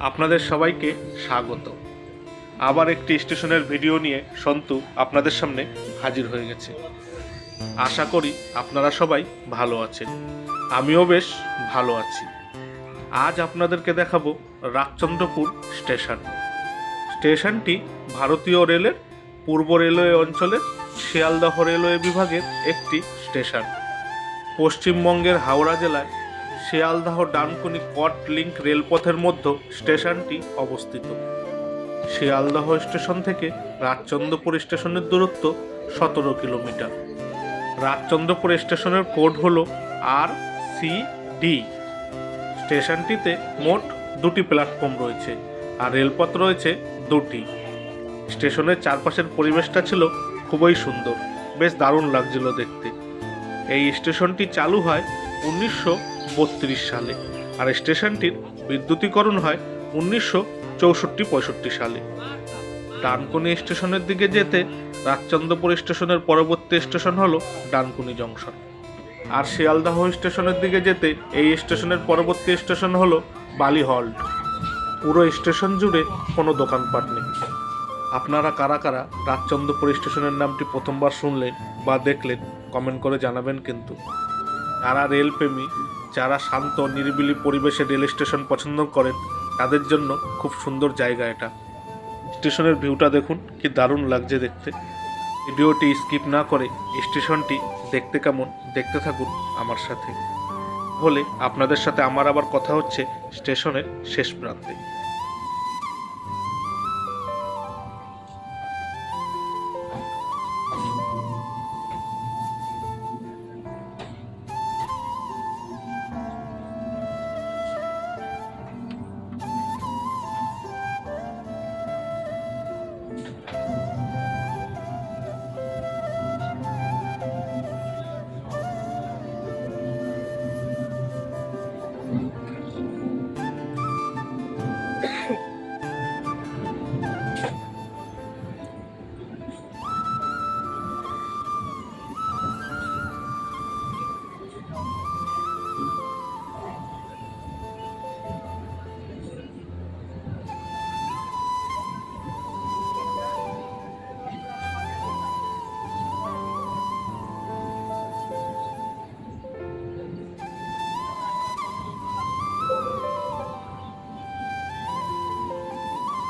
আপনাদের সবাইকে স্বাগত। আবার একটি স্টেশনের ভিডিও নিয়ে সন্তু আপনাদের সামনে হাজির হয়ে গেছে। আশা করি আপনারা সবাই ভালো আছেন। আমিও বেশ ভালো আছি। আজ আপনাদেরকে দেখাবো রাগচন্দ্রপুর স্টেশন। স্টেশনটি ভারতীয় রেলের পূর্ব রেলওয়ে অঞ্চলের শিয়ালদহ রেলওয়ে বিভাগের একটি স্টেশন। পশ্চিমবঙ্গের হাওড়া জেলায় শিয়ালদহ ডানকুনি কট লিঙ্ক রেলপথের মধ্যে স্টেশনটি অবস্থিত। শিয়ালদহ স্টেশন থেকে রাজচন্দ্রপুর স্টেশনের দূরত্ব সতেরো কিলোমিটার। রাজচন্দ্রপুর স্টেশনের কোড হল আর সি ডি। স্টেশনটিতে মোট দুটি প্ল্যাটফর্ম রয়েছে আর রেলপথ রয়েছে দুটি। স্টেশনের চারপাশের পরিবেশটা ছিল খুবই সুন্দর, বেশ দারুণ লাগছিল দেখতে। এই স্টেশনটি চালু হয় উনিশশো বত্রিশ সালে। আর স্টেশনটির বিদ্যুতীকরণ হয় উনিশশো চৌষট্টি পঁয়ষট্টি সালে। ডানকুনি স্টেশনের দিকে যেতে রাজচন্দ্রপুর স্টেশনের পরবর্তী স্টেশন হলো ডানকুনি জংশন। আর শিয়ালদাহ স্টেশনের দিকে যেতে এই স্টেশনের পরবর্তী স্টেশন হলো বালি হল্ট পুরো স্টেশন জুড়ে কোনো দোকানপাট নেই। আপনারা কারা কারা রাজচন্দ্রপুর স্টেশনের নামটি প্রথমবার শুনলেন বা দেখলেন, কমেন্ট করে জানাবেন কিন্তু। যারা রেলপ্রেমী, যারা শান্ত, নিরিবিলি পরিবেশে রেল স্টেশন পছন্দ করেন, তাদের জন্য খুব সুন্দর জায়গা এটা। স্টেশনের ভিউটা দেখুন, কি দারুণ লাগছে দেখতে। ভিডিওটি স্কিপ না করে স্টেশনটি দেখতে কেমন, দেখতে থাকুন আমার সাথে। হলে আপনাদের সাথে আমার আবার কথা হচ্ছে স্টেশনের শেষ প্রান্তে।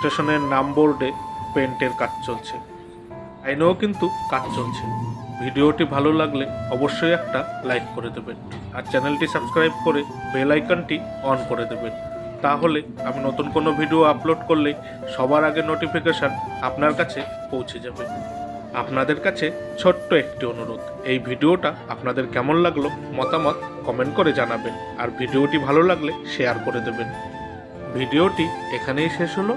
স্টেশনের নাম বোর্ডে পেন্টের কাজ চলছে। আইনেও কিন্তু কাজ চলছে। ভিডিওটি ভালো লাগলে অবশ্যই একটা লাইক করে দেবেন আর চ্যানেলটি সাবস্ক্রাইব করে বেল আইকনটি অন করে দেবেন। তাহলে আমি নতুন কোনো ভিডিও আপলোড করলেই সবার আগে নোটিফিকেশান আপনার কাছে পৌঁছে যাবে। আপনাদের কাছে ছোট্ট একটি অনুরোধ, এই ভিডিওটা আপনাদের কেমন লাগল মতামত কমেন্ট করে জানাবেন আর ভিডিওটি ভালো লাগলে শেয়ার করে দেবেন। ভিডিওটি এখানেই শেষ হলো।